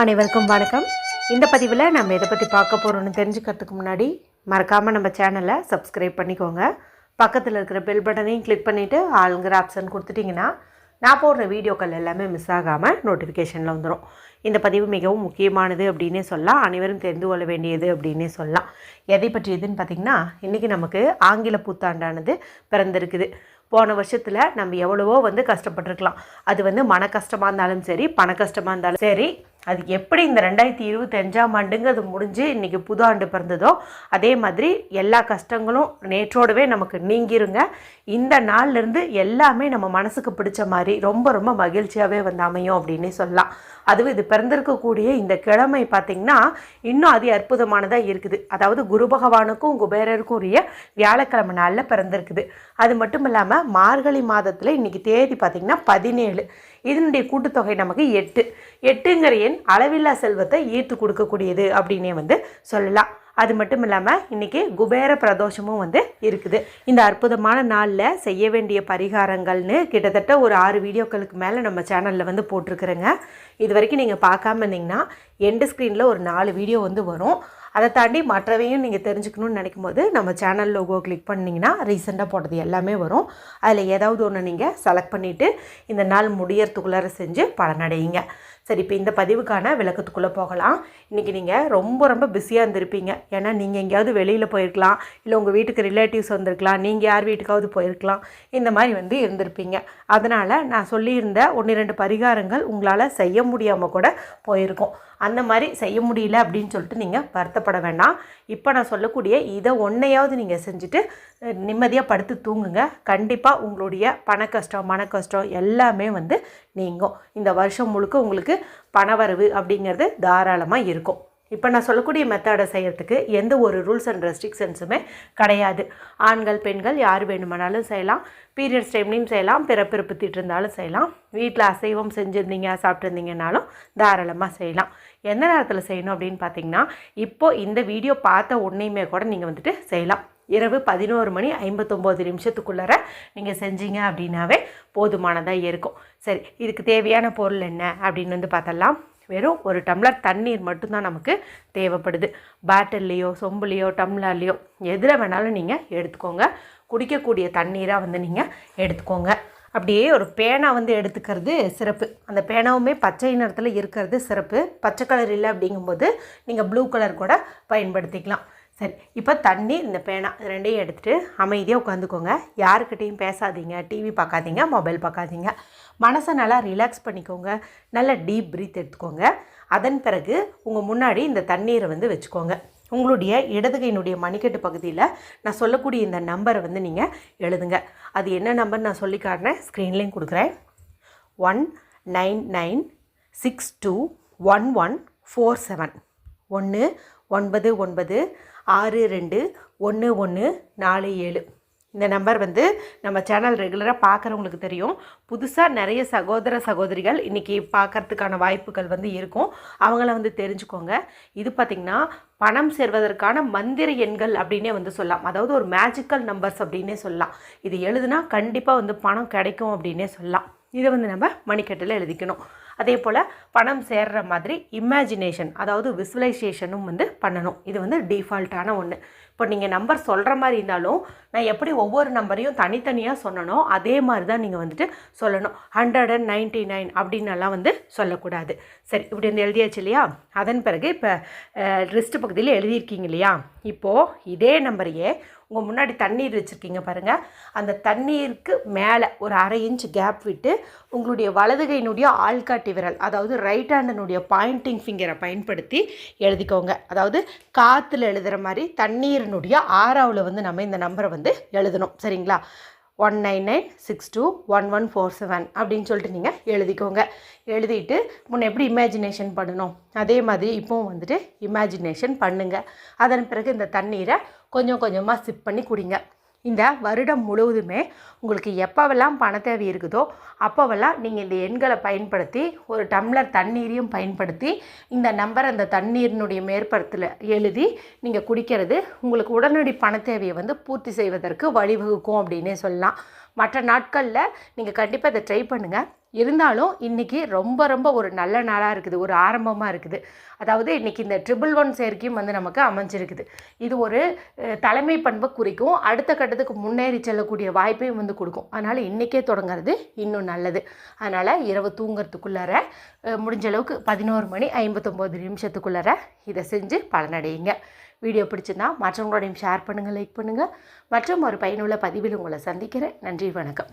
அனைவருக்கும் வணக்கம். இந்த பதிவில் நம்ம எதை பற்றி பார்க்க போகிறோம்னு தெரிஞ்சுக்கிறதுக்கு முன்னாடி மறக்காமல் நம்ம சேனலை சப்ஸ்கிரைப் பண்ணிக்கோங்க. பக்கத்தில் இருக்கிற பெல் பட்டனையும் கிளிக் பண்ணிவிட்டு ஆளுங்கிற ஆப்ஷன் கொடுத்துட்டிங்கன்னா நான் போடுற வீடியோக்கள் எல்லாமே மிஸ் ஆகாமல் நோட்டிஃபிகேஷனில் வந்துடும் இந்த பதிவு மிகவும் முக்கியமானது அப்படின்னே சொல்லலாம். அனைவரும் தெரிந்து கொள்ள வேண்டியது அப்படின்னே சொல்லலாம். எதை பற்றியதுன்னு பார்த்திங்கன்னா இன்றைக்கி நமக்கு ஆங்கில புத்தாண்டானது பிறந்திருக்குது. போன வருஷத்தில் நம்ம எவ்வளவோ வந்து கஷ்டப்பட்டிருக்கலாம். அது வந்து மன கஷ்டமாக இருந்தாலும் சரி பண கஷ்டமாக இருந்தாலும் சரி அது எப்படி இந்த ரெண்டாயிரத்தி இருபத்தஞ்சாம் ஆண்டுங்கிறது முடிஞ்சு இன்றைக்கி புது ஆண்டு பிறந்ததோ அதே மாதிரி எல்லா கஷ்டங்களும் நேற்றோடவே நமக்கு நீங்கிருங்க. இந்த நாள்லேருந்து எல்லாமே நம்ம மனசுக்கு பிடிச்ச மாதிரி ரொம்ப ரொம்ப மகிழ்ச்சியாகவே வந்து அமையும் அப்படின்னே சொல்லலாம். அதுவும் இது பிறந்திருக்கக்கூடிய இந்த கிழமை பார்த்திங்கன்னா இன்னும் அதி அற்புதமானதாக இருக்குது. அதாவது குரு பகவானுக்கும் குபேரருக்கும் உரிய வியாழக்கிழமை நாளில் பிறந்திருக்குது. அது மட்டும் இல்லாமல் மார்கழி மாதத்தில் இன்றைக்கி தேதி பார்த்திங்கன்னா பதினேழு. இதனுடைய கூட்டுத்தொகை நமக்கு எட்டு. எட்டுங்கிற எண் அளவில்லா செல்வத்தை ஈர்த்து கொடுக்கக்கூடியது அப்படின்னே வந்து சொல்லலாம். அது மட்டும் இல்லாமல் இன்றைக்கி குபேர பிரதோஷமும் வந்து இருக்குது. இந்த அற்புதமான நாளில் செய்ய வேண்டிய பரிகாரங்கள்னு கிட்டத்தட்ட ஒரு ஆறு வீடியோக்களுக்கு மேலே நம்ம சேனலில் வந்து போட்டிருக்கிறேங்க. இது வரைக்கும் நீங்கள் பார்க்காம இருந்தீங்கன்னா எண்டு ஸ்க்ரீனில் ஒரு நாலு வீடியோ வந்து வரும். அதை தாண்டி மற்றவையும் நீங்கள் தெரிஞ்சுக்கணும்னு நினைக்கும் போது நம்ம சேனல் லோகோ கிளிக் பண்ணிங்கன்னா ரீசெண்டாக போட்டது எல்லாமே வரும். அதில் ஏதாவது ஒன்று நீங்கள் செலக்ட் பண்ணிவிட்டு இந்த நாள் முடியறதுக்குள்ளார செஞ்சு பலனடையுங்க. சரி இப்போ இந்த பதிவுக்கான விளக்கத்துக்குள்ளே போகலாம். இன்றைக்கி நீங்கள் ரொம்ப ரொம்ப பிஸியாக இருந்திருப்பீங்க. ஏன்னா நீங்கள் எங்கேயாவது வெளியில் போயிருக்கலாம். இல்லை உங்கள் வீட்டுக்கு ரிலேட்டிவ்ஸ் வந்திருக்கலாம். நீங்கள் யார் வீட்டுக்காவது போயிருக்கலாம். இந்த மாதிரி வந்து இருந்திருப்பீங்க. அதனால் நான் சொல்லியிருந்த ஒன்று ரெண்டு பரிகாரங்கள் உங்களால் செய்ய முடியாமல் கூட போயிருக்கும். அந்த மாதிரி செய்ய முடியல அப்படின்னு சொல்லிட்டு நீங்கள் வருத்தப்பட வேண்டாம். இப்போ நான் சொல்லக்கூடிய இதை ஒன்றையாவது நீங்கள் செஞ்சுட்டு நிம்மதியாக படுத்து தூங்குங்க. கண்டிப்பாக உங்களுடைய பண கஷ்டம் மன கஷ்டம் எல்லாமே வந்து நீங்கும். இந்த வருஷம் முழுக்க உங்களுக்கு பணவரவு அப்படிங்கிறது தாராளமாக இருக்கும். இப்போ நான் சொல்லக்கூடிய மெத்தடை செய்கிறதுக்கு எந்த ஒரு ரூல்ஸ் அண்ட் ரெஸ்ட்ரிக்ஷன்ஸுமே கிடையாது. ஆண்கள் பெண்கள் யார் வேணுமானாலும் செய்யலாம். பீரியட்ஸ் டைம்லையும் செய்யலாம். பிறப்பிறப்பு திட்டிருந்தாலும் செய்யலாம். வீட்டில் அசைவம் செஞ்சுருந்தீங்க சாப்பிட்ருந்தீங்கனாலும் தாராளமாக செய்யலாம். எந்த நேரத்தில் செய்யணும் அப்படின்னு பார்த்தீங்கன்னா இப்போது இந்த வீடியோ பார்த்த உடனேயுமே கூட நீங்கள் வந்துட்டு செய்யலாம். இரவு பதினோரு மணி ஐம்பத்தொம்போது நிமிஷத்துக்குள்ளார நீங்கள் செஞ்சீங்க அப்படின்னாவே போதுமானதாக இருக்கும். சரி இதுக்கு தேவையான பொருள் என்ன அப்படின்னு வந்து பார்த்தலாம். வெறும் ஒரு டம்ளர் தண்ணீர் மட்டும்தான் நமக்கு தேவைப்படுது. பேட்டல்லையோ சொம்புலேயோ டம்ளர்லேயோ எதில் வேணாலும் நீங்கள் எடுத்துக்கோங்க. குடிக்கக்கூடிய தண்ணீராக வந்து நீங்கள் எடுத்துக்கோங்க. அப்படியே ஒரு பேனா வந்து எடுத்துக்கிறது சிறப்பு. அந்த பேனாவுமே பச்சை நிறத்தில் இருக்கிறது சிறப்பு. பச்சை கலர் இல்லை அப்படிங்கும்போது நீங்கள் ப்ளூ கலர் கூட பயன்படுத்திக்கலாம். சரி இப்போ தண்ணி இந்த பேனா ரெண்டையும் எடுத்துகிட்டு அமைதியாக உட்காந்துக்கோங்க. யாருக்கிட்டேயும் பேசாதீங்க டிவி பார்க்காதீங்க மொபைல் பார்க்காதீங்க. மனசை நல்லா ரிலாக்ஸ் பண்ணிக்கோங்க. நல்லா டீப் ப்ரீத் எடுத்துக்கோங்க. அதன் பிறகு உங்கள் முன்னாடி இந்த தண்ணீரை வந்து வச்சுக்கோங்க. உங்களுடைய இடதுகையினுடைய மணிக்கட்டு பகுதியில் நான் சொல்லக்கூடிய இந்த நம்பரை வந்து நீங்கள் எழுதுங்க. அது என்ன நம்பர் நான் சொல்லி காட்டுறேன். ஸ்க்ரீன்லேயும் கொடுக்குறேன். One nine nine six two one one four seven ஒன்று ஒன்பது ஒன்பது ஆறு ரெண்டு ஒன்று ஒன்று நாலு ஏழு. இந்த நம்பர் வந்து நம்ம சேனல் ரெகுலராக பார்க்குறவங்களுக்கு தெரியும். புதுசாக நிறைய சகோதர சகோதரிகள் இன்றைக்கி பார்க்கறதுக்கான வாய்ப்புகள் வந்து இருக்கும். அவங்கள வந்து தெரிஞ்சுக்கோங்க. இது பார்த்திங்கன்னா பணம் சேர்வதற்கான மந்திர எண்கள் அப்படின்னே வந்து சொல்லலாம். அதாவது ஒரு மேஜிக்கல் நம்பர்ஸ் அப்படின்னே சொல்லலாம். இது எழுதுனா கண்டிப்பாக வந்து பணம் கிடைக்கும் அப்படின்னே சொல்லலாம். இதை வந்து நம்ம மணிக்கட்டில் எழுதிக்கணும். அதே போல் பணம் சேர்ற மாதிரி இமேஜினேஷன் அதாவது விசுவலைசேஷனும் வந்து பண்ணணும். இது வந்து டிஃபால்ட்டான ஒன்று இப்போ நீங்கள் நம்பர் சொல்கிற மாதிரி இருந்தாலும் நான் எப்படி ஒவ்வொரு நம்பரையும் தனித்தனியாக சொன்னனோ அதே மாதிரி தான் நீங்கள் வந்துட்டு சொல்லணும். ஹண்ட்ரட் அண்ட் நைன்ட்டி நைன் அப்படின்னலாம் வந்து சொல்லக்கூடாது. சரி இப்படி வந்து எழுதியாச்சு இல்லையா? அதன் பிறகு இப்போ ரிஸ்ட் பகுதியில் எழுதியிருக்கீங்க இல்லையா? இப்போது இதே நம்பரையே உங்கள் முன்னாடி தண்ணீர் வச்சுருக்கீங்க பாருங்கள் அந்த தண்ணீருக்கு மேலே ஒரு அரை இன்ச் கேப் விட்டு உங்களுடைய வலதுகையினுடைய ஆள்காட்டி விரல். அதாவது ரைட் ஹேண்டனுடைய பாயிண்டிங் ஃபிங்கரை பயன்படுத்தி எழுதிக்கோங்க. அதாவது காற்றுல எழுதுகிற மாதிரி தண்ணீரினுடைய ஆறாவில் வந்து நம்ம இந்த நம்பரை வந்து எழுதணும். சரிங்களா? One nine nine six two one one four seven அப்படின்னு சொல்லிட்டு நீங்கள் எழுதிக்கோங்க. எழுதிட்டு முன்ன எப்படி இமேஜினேஷன் பண்ணணும்? அதே மாதிரி இப்போவும் வந்துட்டு இமேஜினேஷன் பண்ணுங்கள் அதன் பிறகு இந்த தண்ணீரை கொஞ்சம் கொஞ்சமாக சிப் பண்ணி குடிங்க. இந்த வருடம் முழுவதுமே உங்களுக்கு எப்போவெல்லாம் பண தேவை இருக்குதோ அப்போவெல்லாம் நீங்கள் இந்த எண்களை பயன்படுத்தி ஒரு டம்ளர் தண்ணீரையும் பயன்படுத்தி இந்த நம்பர் அந்த தண்ணீரினுடைய மேற்பரத்தில் எழுதி நீங்கள் குடிக்கிறது உங்களுக்கு உடனடி பண தேவையை வந்து பூர்த்தி செய்வதற்கு வழிவகுக்கும் அப்படின்னே சொல்லலாம். மற்ற நாட்களில் நீங்கள் கண்டிப்பாக இதை ட்ரை பண்ணுங்கள் இருந்தாலும் இன்றைக்கி ரொம்ப ரொம்ப ஒரு நல்ல நாளாக இருக்குது. ஒரு ஆரம்பமாக இருக்குது. அதாவது இன்றைக்கி இந்த ட்ரிபிள் ஒன் சேர்க்கையும் வந்து நமக்கு அமைஞ்சிருக்குது. இது ஒரு தலைமை பண்பை குறிக்கும். அடுத்த கட்டத்துக்கு முன்னேறி செல்லக்கூடிய வாய்ப்பையும் வந்து கொடுக்கும். அதனால் இன்றைக்கே தொடங்குறது இன்னும் நல்லது. அதனால் இரவு தூங்குறதுக்குள்ளார முடிஞ்ச அளவுக்கு பதினோரு மணி ஐம்பத்தொம்போது நிமிஷத்துக்குள்ளார இதை செஞ்சு பலனடையுங்க. வீடியோ பிடிச்சிருந்தா மற்றவங்களோடையும் ஷேர் பண்ணுங்கள் லைக் பண்ணுங்கள் மற்றும் ஒரு பயனுள்ள பதிவில் உங்களை சந்திக்கிறேன். நன்றி வணக்கம்.